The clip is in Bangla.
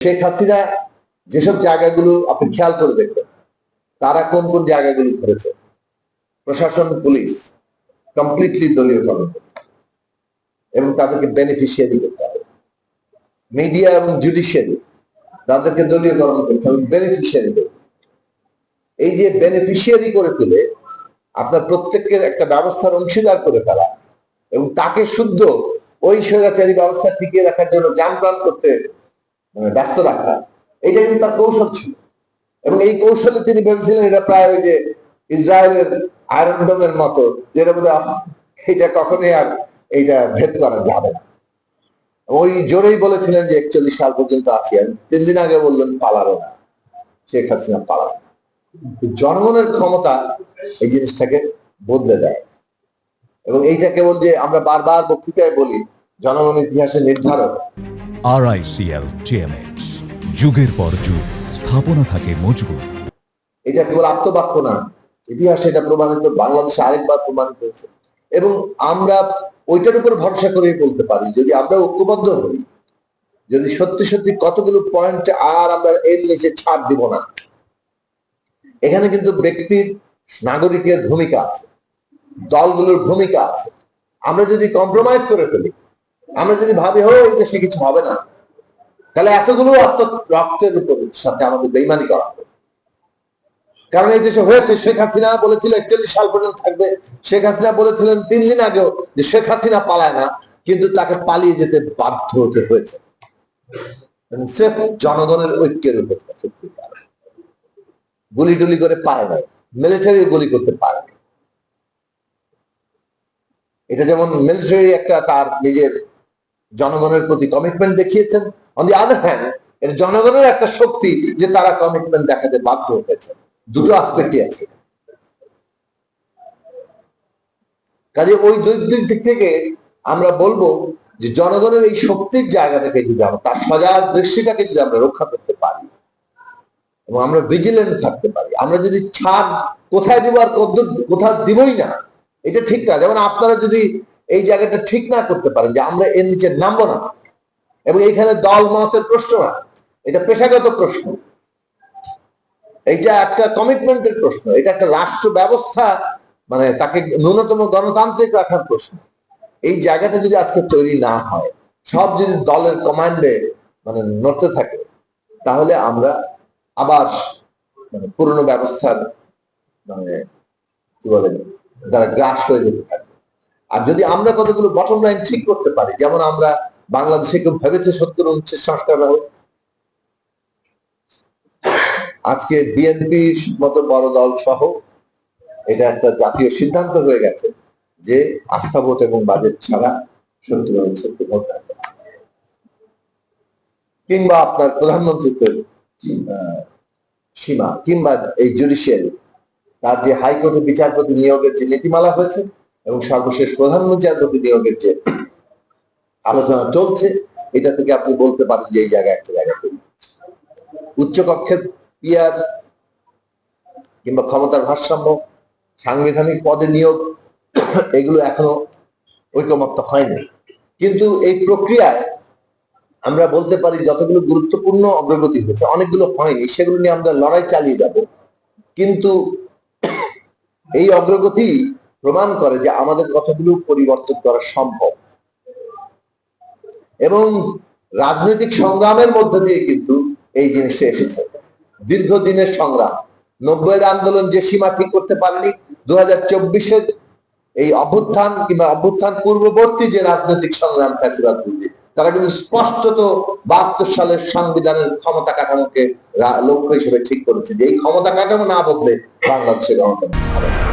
শেখ হাসিনা যেসব জায়গাগুলো আপনি খেয়াল করে দেখবেন, তারা কোন কোন জায়গাগুলো ধরেছে প্রশাসন, পুলিশ কমপ্লিটলি দলীয়করণ করতে এবং তাদেরকে বেনিফিশিয়ারি করতে হবে মিডিয়া এবং জুডিশিয়ারি তাদেরকে দলীয়করণ করতে হবে বেনিফিশিয়ারি করতে। এই যে বেনিফিশিয়ারি করে তুলে আপনার প্রত্যেককে একটা ব্যবস্থার অংশীদার করে ফেলা, এবং তাকে শুদ্ধ ওই স্বৈরাচারী ব্যবস্থা টিকিয়ে রাখার জন্য যান করতে ব্যস্ত রাখা এটা কিন্তু তার কৌশল ছিল। এবং এই কৌশলে তিনি ভেবেছিলেন এটা প্রায় ওই যে ইসরায়েলের আয়রনডোমের মতো, যেটা এটা কখনোই আর এইটা ভেদ করা যাবে না। ওই জোরেই বলেছিলেন যে একচল্লিশ সাল পর্যন্ত আছি আর তিন দিন আগে বললেন, পালাবে না। শেখ হাসিনা পালাবে। জনগণের ক্ষমতা এই জিনিসটাকে বদলে দেয়। এবং এইটা কেবল যে আমরা বারবার বক্তৃতায় বলি জনগণের ইতিহাসের নির্ধারক। আরআইসিএল টিএমএক্স যুগের পর যুগ স্থাপনা থাকে মজবুত। এটা কেবল আত্মবাক্য না ইতিহাসে এটা প্রমাণিত বাংলাদেশে আরেকবার প্রমাণিত হয়েছে। এবং আমরা ওইটার উপর ভরসা করে বলতে পারি যদি আমরা ঐক্যবদ্ধ হই যদি সত্যি সত্যি কতগুলো পয়েন্ট আর আমরা এর নিচে ছাড় দিব না। এখানে কিন্তু ব্যক্তির নাগরিকের ভূমিকা আছে দলগুলোর ভূমিকা আছে। আমরা যদি কম্প্রোমাইজ করে ফেলি আমরা যদি ভাবি হো এই দেশে কিছু হবে না। তাহলে এতগুলো রক্তের উপর সাথে আমাদের বেইমানি করা কারণ এই দেশে হয়েছে, শেখ হাসিনা বলেছিল, একচল্লিশ সাল পর্যন্ত থাকবে। শেখ হাসিনা বলেছিলেন তিন দিন আগেও যে শেখ হাসিনা পালায় না, কিন্তু তাকে পালিয়ে যেতে বাধ্য হতে হয়েছে। সেফ জনগণের ঐক্যের উপর গুলি টুলি করে পারে না মিলিটারি গুলি করতে পারে। এটা যেমন মিলিটারি একটা তার নিজের জনগণের প্রতি কমিটমেন্ট দেখিয়েছেন। অন দি আদার হ্যান্ড এটা জনগণের একটা শক্তি যে তারা কমিটমেন্ট দেখাতে বাধ্য হয়েছে। দুটো আসপেক্টই আছে। কাজে ওই দুই দিক থেকে আমরা বলব যে জনগণের এই শক্তির জায়গাটাকে যদি আমরা, তার সজাগ দৃষ্টিটাকে যদি আমরা রক্ষা করতে পারি, এবং আমরা ভিজিলেন্ট থাকতে পারি, আমরা যদি ছাড় কোথায় দিব আর কোথাও দিবই না, এটা ঠিক না। যেমন আপনারা যদি এই জায়গাটা ঠিক না করতে পারেন যে আমরা এর নিচে নামবো না। এবং এইখানে দল মতের প্রশ্ন না। এটা পেশাগত প্রশ্ন। এটা একটা কমিটমেন্টের প্রশ্ন। এটা একটা রাষ্ট্র ব্যবস্থা মানে তাকে ন্যূনতম গণতান্ত্রিক রাখার প্রশ্ন। এই জায়গাটা যদি আজকে তৈরি না হয়, সব যদি দলের কমান্ডে মানে নড়তে থাকে, তাহলে আমরা আবার মানে পুরনো ব্যবস্থার মানে কি বলে, দ্বারা গ্রাস হয়ে যেতে থাকবে আর যদি আমরা কতগুলো বটম লাইন ঠিক করতে পারি, যেমন আমরা বাংলাদেশে কেউ ভেবেছে সত্তর উনিশের সংস্কার হবে আজকে বিএনপির মতো বড় দল সহ এটা একটা জাতীয় সিদ্ধান্ত হয়ে গেছে যে আস্থা ভোট এবং বাজেট ছাড়া সত্তর উনিশের ভোট কিংবা আপনার প্রধানমন্ত্রীত্বের সীমা, কিংবা এই জুডিশিয়ারি তার যে হাইকোর্টের বিচারপতি নিয়োগের যে নীতিমালা হয়েছে এবং সর্বশেষ প্রধানমন্ত্রী বিচারপতি নিয়োগের যে আলোচনা চলছে, এটা থেকে আপনি বলতে পারেন যে এই জায়গায় একটা জায়গা তৈরি। উচ্চকক্ষের পিয়ার কিংবা ক্ষমতার ভারসাম্য, সাংবিধানিক পদে নিয়োগ, এগুলো এখনও ঐকমত্য হয়নি কিন্তু এই প্রক্রিয়ায় আমরা বলতে পারি যতগুলো গুরুত্বপূর্ণ অগ্রগতি হয়েছে, অনেকগুলো হয়নি, সেগুলো নিয়ে আমরা লড়াই চালিয়ে যাব কিন্তু এই অগ্রগতি প্রমাণ করে যে আমাদের কথাগুলো পরিবর্তন করা সম্ভব। এবং রাজনৈতিক সংগ্রামের মধ্য দিয়ে কিন্তু এই জিনিসটা এসেছে। দীর্ঘদিনের সংগ্রাম। নব্বইয়ের আন্দোলন যে সীমা ঠিক করতে পারেনি দু হাজার চব্বিশের এই অভ্যুত্থান কিংবা অভ্যুত্থান পূর্ববর্তী যে রাজনৈতিক সংগ্রাম ফ্যাসিবাদ তারা কিন্তু স্পষ্টত বাহাত্তর সালের সংবিধানের ক্ষমতা কাঠামোকে লক্ষ্য হিসেবে ঠিক করেছে যে এই ক্ষমতা কাঠামো না বদলে বাংলাদেশের গণতন্ত্র।